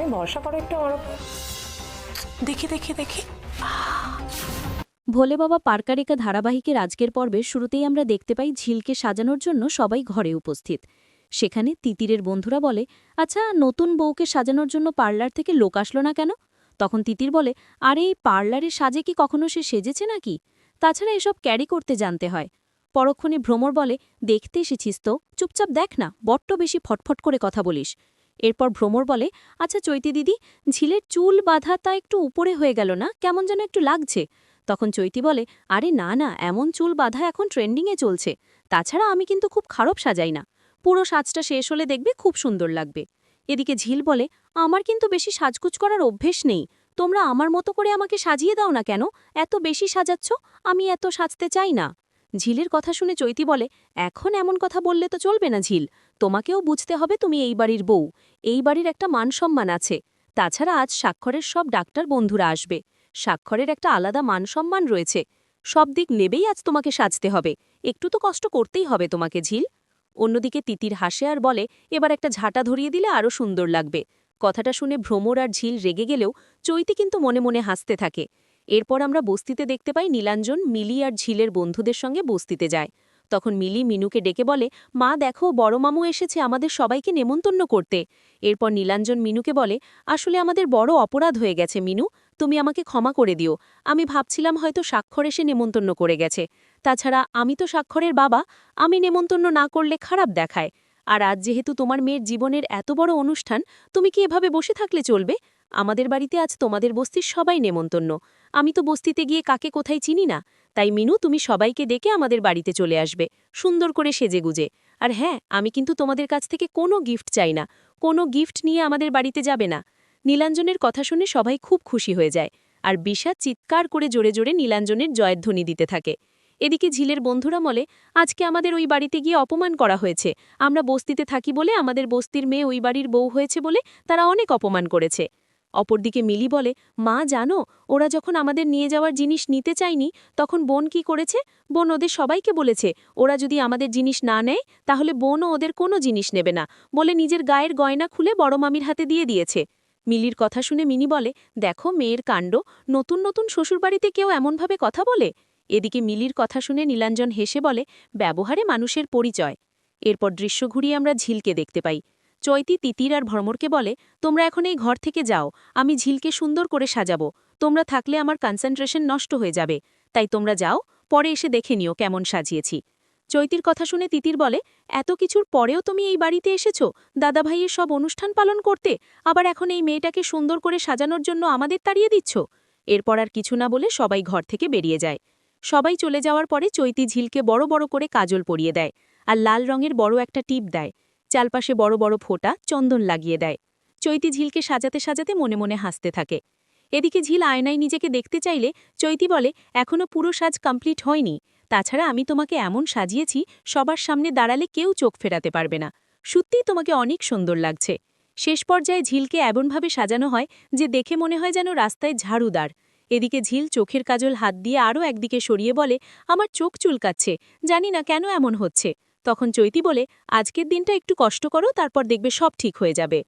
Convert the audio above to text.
তুমি ভরসা করো একটু আমার দেখি দেখি দেখি। ভোলে বাবা পার্কারিকা ধারাবাহিকের আজকের পর্বের শুরুতেই আমরা দেখতে পাই ঝিলকে সাজানোর জন্য সবাই ঘরে উপস্থিত। সেখানে তিতিরের বন্ধুরা বলে আচ্ছা নতুন বউকে সাজানোর জন্য পার্লার থেকে লোক আসলো না কেন? তখন তিতির বলে, আরে, এই পার্লারের সাজে কি কখনো সে সেজেছে নাকি? তাছাড়া এসব ক্যারি করতে জানতে হয়। পরক্ষণে ভ্রমর বলে, দেখতে এসেছিস তো। চুপচাপ দেখ না, বড্ড বেশি ফটফট করে কথা বলিস। এরপর ভ্রমর বলে আচ্ছা চৈতি দিদি, ঝিলের চুল বাঁধা তা একটু উপরে হয়ে গেল না? কেমন যেন একটু লাগছে। তখন চৈতি বলে, আরে না না, এমন চুল বাঁধা এখন ট্রেন্ডিংয়ে চলছে। তাছাড়া আমি কিন্তু খুব খারাপ সাজাই না। পুরো সাজটা শেষ হলে দেখবে খুব সুন্দর লাগবে। এদিকে ঝিল বলে, আমার কিন্তু বেশি সাজকুচ করার অভ্যেস নেই। তোমরা আমার মতো করে আমাকে সাজিয়ে দাও না কেন? এত বেশি সাজাচ্ছ, আমি এত সাজতে চাই না। ঝিলের কথা শুনে চৈতি বলে, এখন এমন কথা বললে তো চলবে না ঝিল। তোমাকেও বুঝতে হবে তুমি এই বাড়ির বউ। এই বাড়ির একটা মানসম্মান আছে। তাছাড়া আজ স্বাক্ষরের সব ডাক্তার বন্ধুরা আসবে। স্বাক্ষরের একটা আলাদা মানসম্মান রয়েছে। সব দিক নেবেই আজ তোমাকে সাজতে হবে। একটু তো কষ্ট করতেই হবে তোমাকে ঝিল। অন্যদিকে তিতির হাসে আর বলে, এবার একটা ঝাঁটা ধরিয়ে দিলে আরও সুন্দর লাগবে। কথাটা শুনে ভ্রমর আর ঝিল রেগে গেলেও চৈতি কিন্তু মনে মনে হাসতে থাকে। এরপর আমরা বস্তিতে দেখতে পাই নীলাঞ্জন, মিলি আর ঝিলের বন্ধুদের সঙ্গে বস্তিতে যায়। তখন মিলি মিনুকে ডেকে বলে, মা, দেখো বড় মামু এসেছে আমাদের সবাইকে নেমন্তন্ন করতে। এরপর নীলাঞ্জন মিনুকে বলে, আসলে আমাদের বড় অপরাধ হয়ে গেছে, মিনু। তুমি আমাকে ক্ষমা করে দিও। আমি ভাবছিলাম হয়তো স্বাক্ষর এসে নেমন্তন্ন করে গেছে। তাছাড়া আমি তো স্বাক্ষরের বাবা। আমি নেমন্তন্ন না করলে খারাপ দেখায়। আর আজ যেহেতু তোমার মেয়ের জীবনের এত বড় অনুষ্ঠান, তুমি কি এভাবে বসে থাকলে চলবে? আমাদের বাড়িতে আজ তোমাদের বস্তির সবাই নেমন্তন্ন। আমি তো বস্তিতে গিয়ে কাকে কোথায় চিনি না। তাই মিনু, তুমি সবাইকে ডেকে আমাদের বাড়িতে চলে আসবে, সুন্দর করে সেজেগুজে। আর হ্যাঁ আমি কিন্তু তোমাদের কাছ থেকে কোনো গিফট চাই না। কোনো গিফট নিয়ে আমাদের বাড়িতে যাবে না। নীলাঞ্জনের কথা শুনে সবাই খুব খুশি হয়ে যায়। আর বিষাদ চিৎকার করে জোরে জোরে নীলাঞ্জনের জয়ধ্বনি দিতে থাকে। এদিকে ঝিলের বন্ধুরা বলে, আজকে আমাদের ওই বাড়িতে গিয়ে অপমান করা হয়েছে। আমরা বস্তিতে থাকি বলে আমাদের বস্তির মেয়ে ওই বাড়ির বউ হয়েছে বলে তারা অনেক অপমান করেছে। অপরদিকে মিলি বলে, মা, জানো, ওরা যখন আমাদের নিয়ে যাওয়ার জিনিস নিতে চায়নি, তখন বোন কি করেছে? বোন ওদের সবাইকে বলেছে, ওরা যদি আমাদের জিনিস না নেয়, তাহলে বোনও ওদের কোনো জিনিস নেবে না। বলে নিজের গায়ের গয়না খুলে বড় মামির হাতে দিয়ে দিয়েছে। মিলির কথা শুনে মিনি বলে, দেখো, মেয়ের কাণ্ড, নতুন নতুন শ্বশুরবাড়িতে কেউ এমনভাবে কথা বলে? এদিকে মিলির কথা শুনে নীলাঞ্জন হেসে বলে, ব্যবহারে মানুষের পরিচয়। এরপর দৃশ্য ঘুরিয়ে আমরা ঝিলকে দেখতে পাই। চৈতি তিতির আর ভ্রমরকে বলে, তোমরা এখন এই ঘর থেকে যাও, আমি ঝিলকে সুন্দর করে সাজাবো। তোমরা থাকলে আমার কনসেন্ট্রেশন নষ্ট হয়ে যাবে। তাই তোমরা যাও, পরে এসে দেখে নিও কেমন সাজিয়েছি। চৈতির কথা শুনে তিতির বলে, এত কিছুর পরেও তুমি এই বাড়িতে এসেছ? দাদাভাইয়ের সব অনুষ্ঠান পালন করতে? আবার এখন এই মেয়েটাকে সুন্দর করে সাজানোর জন্য আমাদের তাড়িয়ে দিচ্ছ? এরপর আর কিছু না বলে সবাই ঘর থেকে বেরিয়ে যায়। সবাই চলে যাওয়ার পরে চৈতি ঝিলকে বড় বড় করে কাজল পরিয়ে দেয় আর লাল রঙের বড় একটা টিপ দেয়। চালপাশে বড় বড় ফোঁটা চন্দন লাগিয়ে দেয়। চৈতি ঝিলকে সাজাতে সাজাতে মনে মনে হাসতে থাকে। এদিকে ঝিল আয়নায় নিজেকে দেখতে চাইলে চৈতি বলে এখনও পুরো সাজ কমপ্লিট হয়নি। তাছাড়া আমি তোমাকে এমন সাজিয়েছি, সবার সামনে দাঁড়ালে কেউ চোখ ফেরাতে পারবে না। সত্যিই তোমাকে অনেক সুন্দর লাগছে। শেষ পর্যায়ে ঝিলকে এমনভাবে সাজানো হয় যে দেখে মনে হয় যেন রাস্তায় ঝাড়ুদার। এদিকে ঝিল চোখের কাজল হাত দিয়ে আরও একদিকে সরিয়ে বলে, আমার চোখ চুলকাচ্ছে। জানি না কেন এমন হচ্ছে। তখন চৈতি বলে আজকের দিনটা একটু কষ্ট করো তারপর দেখবে সব ঠিক হয়ে যাবে।